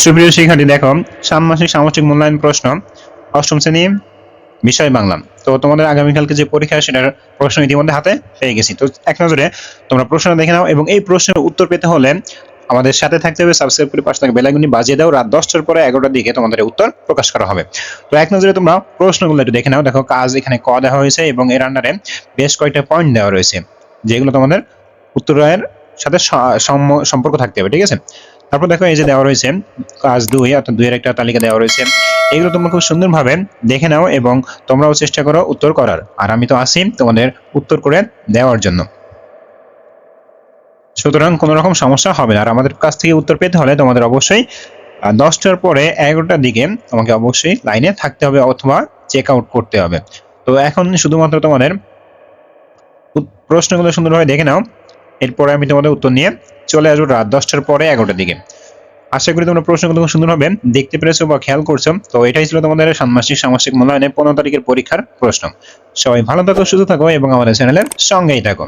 সুপ্রিয় শিক্ষার্থী, দেখো, ষান্মাসিক সামাজিক মূল্যায়ন প্রশ্ন, অষ্টম শ্রেণি, বিষয় বাংলা। তো তোমাদের আগামীকালকে যে পরীক্ষা সেটার প্রশ্ন ইতিমধ্যে হাতে পেয়ে গেছি। তো এক নজরে তোমরা প্রশ্ন দেখে নাও এবং এই প্রশ্নের উত্তর পেতে হলে আমাদের সাথে থাকতে হবে সাবস্ক্রাইব করে পাশে থাকা বেলাগুনি বাজিয়ে দাও, রাত দশটার পরে এগারোটার দিকে তোমাদের উত্তর প্রকাশ করা হবে। তো এক নজরে তোমরা প্রশ্নগুলো একটু দেখে নাও। দেখো, কাজ এখানে ক দেওয়া হয়েছে এবং এর আন্ডারে বেশ কয়েকটা পয়েন্ট দেওয়া রয়েছে, যেগুলো তোমাদের উত্তরের সাথে সম্পর্ক থাকতে হবে, ঠিক আছে? তারপর দেখো এই যে দেওয়া রয়েছে, কাজ দুই, অর্থাৎ দুইয়ের একটা তালিকা দেওয়া রয়েছে। এগুলো তোমরা খুব সুন্দরভাবে দেখে নাও এবং তোমরাও চেষ্টা করো উত্তর করার। আর আমি তো আছি তোমাদের উত্তর করে দেওয়ার জন্য। সুতরাং কোনো রকম সমস্যা হবে না। আর আমাদের কাছ থেকে উত্তর পেতে হলে তোমাদের অবশ্যই দশটার পরে এগারোটার দিকে তোমাকে অবশ্যই লাইনে থাকতে হবে অথবা চেক আউট করতে হবে। তো এখন শুধুমাত্র তোমাদের প্রশ্নগুলো সুন্দরভাবে দেখে নাও। এরপরে আমি তোমাদের উত্তর নিয়ে চলে আসব রাত দশটার পরে এগারোটার দিকে। আশা করি তোমরা প্রশ্ন প্রশ্নগুলো সুন্দর হবে, দেখতে পেরেছ বা খেয়াল করছ। তো এটাই ছিল তোমাদের ষান্মাসিক সামাসিক মূল্যায়নে পনেরো তারিখের পরীক্ষার প্রশ্ন। সবাই ভালো থাকো, সুস্থ থাকো এবং আমাদের চ্যানেলের সঙ্গেই থাকো।